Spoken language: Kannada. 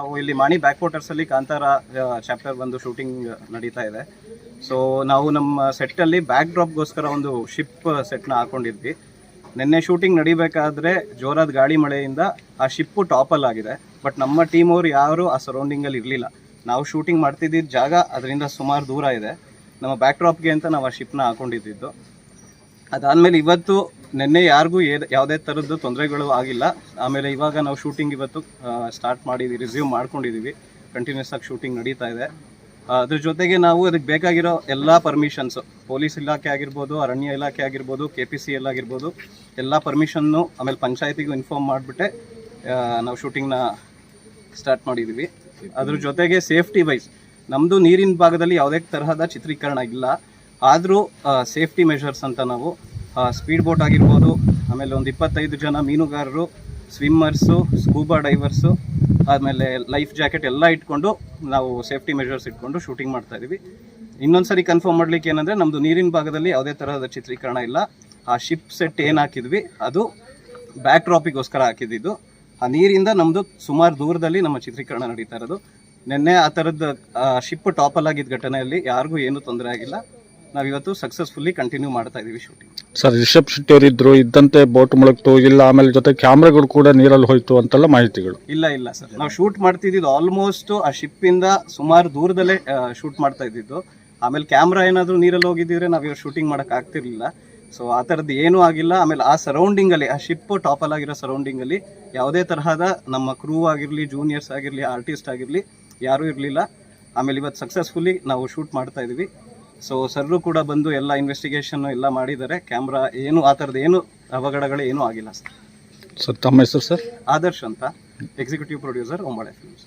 ನಾವು ಇಲ್ಲಿ ಮಾಣಿ ಬ್ಯಾಕ್ ವಾಟರ್ಸ್ ಅಲ್ಲಿ ಕಾಂತಾರ ಚಾಪ್ಟರ್ ಒಂದು ಶೂಟಿಂಗ್ ನಡೀತಾ ಇದೆ. ಸೊ ನಾವು ನಮ್ಮ ಸೆಟ್ ಅಲ್ಲಿ ಬ್ಯಾಕ್ ಡ್ರಾಪ್ಗೋಸ್ಕರ ಒಂದು ಶಿಪ್ ಸೆಟ್ನ ಹಾಕೊಂಡಿದ್ವಿ. ನಿನ್ನೆ ಶೂಟಿಂಗ್ ನಡಿಬೇಕಾದ್ರೆ ಜೋರಾದ ಗಾಳಿ ಮಳೆಯಿಂದ ಆ ಶಿಪ್ಪು ಟಾಪಲ್ ಆಗಿದೆ. ಬಟ್ ನಮ್ಮ ಟೀಮ್ ಅವ್ರು ಯಾರು ಆ ಸರೌಂಡಿಂಗಲ್ಲಿ ಇರಲಿಲ್ಲ. ನಾವು ಶೂಟಿಂಗ್ ಮಾಡ್ತಿದ್ದಿದ್ದ ಜಾಗ ಅದರಿಂದ ಸುಮಾರು ದೂರ ಇದೆ. ನಮ್ಮ ಬ್ಯಾಕ್ ಡ್ರಾಪ್ಗೆ ಅಂತ ನಾವು ಆ ಶಿಪ್ನ ಹಾಕೊಂಡಿದ್ದು. ಅದಾದಮೇಲೆ ಇವತ್ತು ನಿನ್ನೆ ಯಾರಿಗೂ ಏ- ಯಾವುದೇ ಥರದ್ದು ತೊಂದರೆಗಳು ಆಗಿಲ್ಲ. ಆಮೇಲೆ ಇವಾಗ ನಾವು ಶೂಟಿಂಗ್ ಇವತ್ತು ಸ್ಟಾರ್ಟ್ ಮಾಡಿದ್ವಿ ರಿಸ್ಯೂಮ್ ಮಾಡ್ಕೊಂಡಿದ್ದೀವಿ ಕಂಟಿನ್ಯೂಸ್ ಆಗಿ ಶೂಟಿಂಗ್ ನಡೀತಾ ಇದೆ. ಅದ್ರ ಜೊತೆಗೆ ನಾವು ಅದಕ್ಕೆ ಬೇಕಾಗಿರೋ ಎಲ್ಲ ಪರ್ಮಿಷನ್ಸು ಪೊಲೀಸ್ ಇಲಾಖೆ ಆಗಿರ್ಬೋದು, ಅರಣ್ಯ ಇಲಾಖೆ ಆಗಿರ್ಬೋದು ಕೆ ಪಿ ಸಿ ಎಲ್ ಆಗಿರ್ಬೋದು, ಎಲ್ಲ ಪರ್ಮಿಷನ್ನು ಆಮೇಲೆ ಪಂಚಾಯತಿಗೂ ಇನ್ಫಾರ್ಮ್ ಮಾಡಿಬಿಟ್ಟೆ ನಾವು ಶೂಟಿಂಗ್ನ ಸ್ಟಾರ್ಟ್ ಮಾಡಿದ್ದೀವಿ ಅದ್ರ ಜೊತೆಗೆ ಸೇಫ್ಟಿ ವೈಸ್ ನಮ್ಮದು ನೀರಿನ ಭಾಗದಲ್ಲಿ ಯಾವುದೇ ತರಹದ ಚಿತ್ರೀಕರಣ ಇಲ್ಲ. ಆದರೂ ಸೇಫ್ಟಿ ಮೆಷರ್ಸ್ ಅಂತ ನಾವು ಸ್ಪೀಡ್ ಬೋಟ್ ಆಗಿರ್ಬೋದು, ಆಮೇಲೆ ಒಂದು ಇಪ್ಪತ್ತೈದು ಜನ ಮೀನುಗಾರರು ಸ್ವಿಮ್ಮರ್ಸು ಸ್ಕೂಬಾ ಡೈವರ್ಸು ಆಮೇಲೆ ಲೈಫ್ ಜಾಕೆಟ್ ಎಲ್ಲ ಇಟ್ಕೊಂಡು ನಾವು ಸೇಫ್ಟಿ ಮೆಷರ್ಸ್ ಇಟ್ಕೊಂಡು ಶೂಟಿಂಗ್ ಮಾಡ್ತಾ ಇದೀವಿ ಇನ್ನೊಂದ್ಸರಿ ಕನ್ಫರ್ಮ್ ಮಾಡ್ಲಿಕ್ಕೆ ಏನಂದರೆ ನಮ್ಮದು ನೀರಿನ ಭಾಗದಲ್ಲಿ ಯಾವುದೇ ತರಹದ ಚಿತ್ರೀಕರಣ ಇಲ್ಲ. ಆ ಶಿಪ್ ಸೆಟ್ ಏನು ಹಾಕಿದ್ವಿ, ಅದು ಬ್ಯಾಕ್ ಡ್ರಾಪಿಗೋಸ್ಕರ ಹಾಕಿದ್ದು ಆ ನೀರಿಂದ ನಮ್ಮದು ಸುಮಾರು ದೂರದಲ್ಲಿ ನಮ್ಮ ಚಿತ್ರೀಕರಣ ನಡೀತಾ ಇರೋದು. ನಿನ್ನೆ ಆ ಥರದ ಶಿಪ್ ಟಾಪಲ್ಲಾಗಿದ್ದ ಘಟನೆಯಲ್ಲಿ ಯಾರಿಗೂ ಏನೂ ತೊಂದರೆ ಆಗಿಲ್ಲ. ನಾವಿವತ್ತು ಸಕ್ಸಸ್ಫುಲ್ಲಿ ಕಂಟಿನ್ಯೂ ಮಾಡ್ತಾ ಇದೀವಿ ಶೂಟಿಂಗ್ ಸರ್ ರಿಷಬ್ ಶೆಟ್ಟಿ ಅವರು ಇದ್ರು ಇದ್ದಂತೆ ಬೋಟ್ ಮುಳುಗ್ತು ಇಲ್ಲ ಆಮೇಲೆ ಜೊತೆ ಕ್ಯಾಮ್ರಾಗಳು ಕೂಡ ನೀರಲ್ಲಿ ಹೋಯ್ತು ಅಂತೆಲ್ಲ ಮಾಹಿತಿಗಳು. ಇಲ್ಲ ಇಲ್ಲ ಸರ್. ನಾವು ಶೂಟ್ ಮಾಡ್ತಿದ್ದು ಆಲ್ಮೋಸ್ಟ್ ಆ ಶಿಪ್ ಇಂದ ಸುಮಾರು ದೂರದಲ್ಲೇ ಶೂಟ್ ಮಾಡ್ತಾ ಇದ್ದಿದ್ದು. ಆಮೇಲೆ ಕ್ಯಾಮ್ರಾ ಏನಾದರೂ ನೀರಲ್ಲಿ ಹೋಗಿದ್ದಿದ್ರೆ ನಾವು ಇವಾಗ ಶೂಟಿಂಗ್ ಮಾಡಕ್ ಆಗ್ತಿರ್ಲಿಲ್ಲ. ಸೊ ಆ ಥರದ್ದು ಏನೂ ಆಗಿಲ್ಲ. ಆಮೇಲೆ ಆ ಸರೌಂಡಿಂಗಲ್ಲಿ ಆ ಶಿಪ್ ಟಾಪಲ್ ಆಗಿರೋ ಸರೌಂಡಿಂಗ್ ಅಲ್ಲಿ ಯಾವುದೇ ತರಹದ ನಮ್ಮ ಕ್ರೂ ಆಗಿರಲಿ ಜೂನಿಯರ್ಸ್ ಆಗಿರಲಿ ಆರ್ಟಿಸ್ಟ್ ಆಗಿರಲಿ ಯಾರೂ ಇರಲಿಲ್ಲ. ಆಮೇಲೆ ಇವತ್ತು ಸಕ್ಸಸ್ಫುಲ್ಲಿ ನಾವು ಶೂಟ್ ಮಾಡ್ತಾ ಇದೀವಿ. ಸೊ ಸರ್ರು ಕೂಡ ಬಂದು ಎಲ್ಲ ಇನ್ವೆಸ್ಟಿಗೇಷನ್ ಎಲ್ಲ ಮಾಡಿದ್ದಾರೆ. ಕ್ಯಾಮ್ರಾ ಏನು ಆ ಥರದ್ದು ಏನು ಅವಘಡಗಳು ಏನೂ ಆಗಿಲ್ಲ ಸರ್ ಸರ್ ತಮ್ಮ ಹೆಸರು ಸರ್ ಆದರ್ಶ್ ಅಂತ ಎಕ್ಸಿಕ್ಯೂಟಿವ್ ಪ್ರೊಡ್ಯೂಸರ್ ಒಂಬಳೆ ಫಿಲ್ಮ್ಸ್